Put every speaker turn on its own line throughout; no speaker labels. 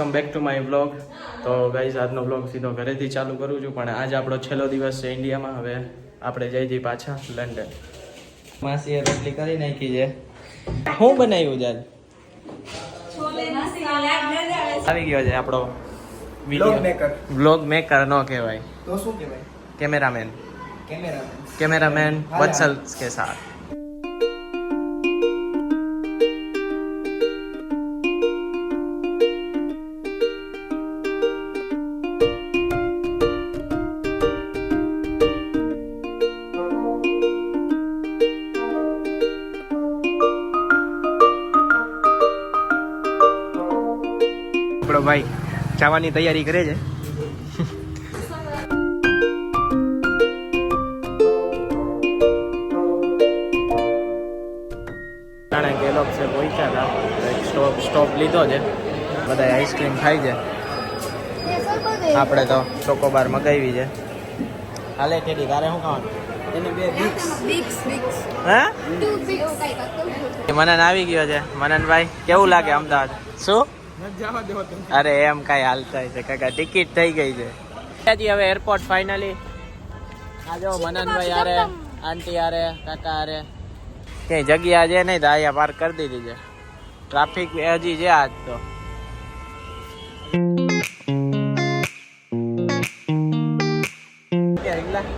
Welcome back to my vlog. તો guys આજનો vlog સીધો ઘરેથી ચાલુ કરું છું પણ આજે આપણો છેલ્લો દિવસ છે ઇન્ડિયામાં. હવે આપણે જઈ જઈએ પાછા લંડન. માસીએ રોટલી કરી નાખી છે. હું બનાવ્યું છે આવી ગયો છે આપણો વ્લોગ મેકર નો કહેવાય.
તો શું કહેવાય?
કેમેરામેન
કેમેરામેન કેમેરામેન
વત્સલ કે સાથ આપણો ભાઈ જવાની તૈયારી કરે છે. જાણે કે લોકો છે પહોંચ્યા હતા સ્ટોપ સ્ટોપ લીધો છે. બધા આઈસ્ક્રીમ ખાય છે. આપણે તો ચોકોબાર મગાવી છે. હાલે ટેડી તારે શું ખાવાનું?
એને બે બીક્સ.
હે?
Two bigs.
મનન આવી ગયો છે. મનનભાઈ કેવું લાગે અમદાવાદ? શું? અરે એમ કઈ હાલતા છે કાકા ટિકિટ થઈ ગઈ છે. હવે એરપોર્ટ ફાઇનલી આ જો મનનભાઈ આરે આંટી આરે કાકા આરે કઈ જગ્યા છે નહીં તો અહીંયા પાર્ક કરી દીધી છે. ટ્રાફિક હજી છે આજ તો.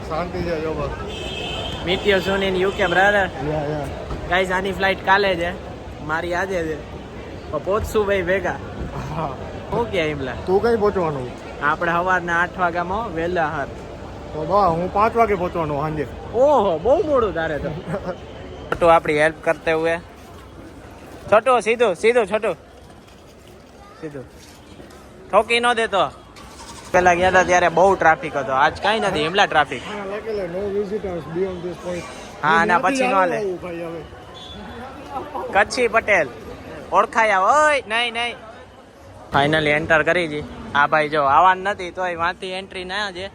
શાંતિ છે જો બસ.
Meet you soon in UK brother
yeah yeah
guys આની ફ્લાઇટ કાલે છે. મારી આજે છે. તો પહોંચશું ભાઈ ભેગા. શું કે ઈમલા
તું કઈ પહોંચવાનું?
આપણે સવારના આઠ વાગ્યામાં વહેલા હાર.
તો બા હું પાંચ વાગે પહોંચવાનું સાંજે.
ઓહો બહુ મોડું તારે તો. છોટું આપણી હેલ્પ કરતે હુએ છોટું સીધું સીધું છોટું. સીધું. ઠોકી ન દેતો. પેલા ગયા હતા ત્યારે બહુ ટ્રાફિક હતો. આજ કાંઈ નથી એમલા ટ્રાફિક હા, ના પછી નો
લે.
કચ્છી પટેલ. ઓળખાયા ઓય નહીં નહીં. ફાઇનલી એન્ટર કરી જી આ ભાઈ જો આવા નથી, તોય વાંથી એન્ટ્રી ના છે.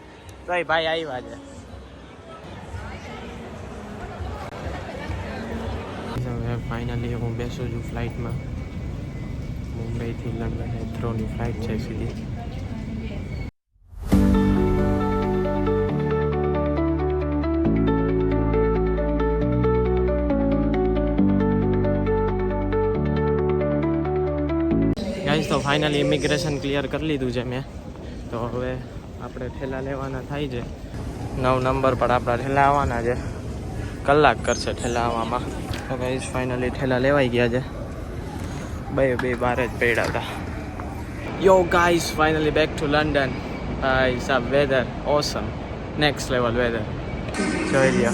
તોય ભાઈ આવ્યા છે. ફાઇનલી હું બેસું છું ફ્લાઇટમાં મુંબઈથી લગ્ન હેથ્રોની ફ્લાઇટ છે સીધી. ગાઈઝ તો ફાઇનલી ઇમિગ્રેશન ક્લિયર કરી લીધું છે મેં. તો હવે આપણે ઠેલા લેવાના થાય છે. નવ નંબર પર આપણા ઠેલા આવવાના છે. કલાક કરશે ઠેલા આવવામાં. તો ગાઈસ ફાઇનલી ઠેલા લેવાઈ ગયા છે. બે બે બાર જ પડ્યા હતા. Yo guys finally back to London ભાઈ સાબ weather awesome next level weather જોઈ લ્યો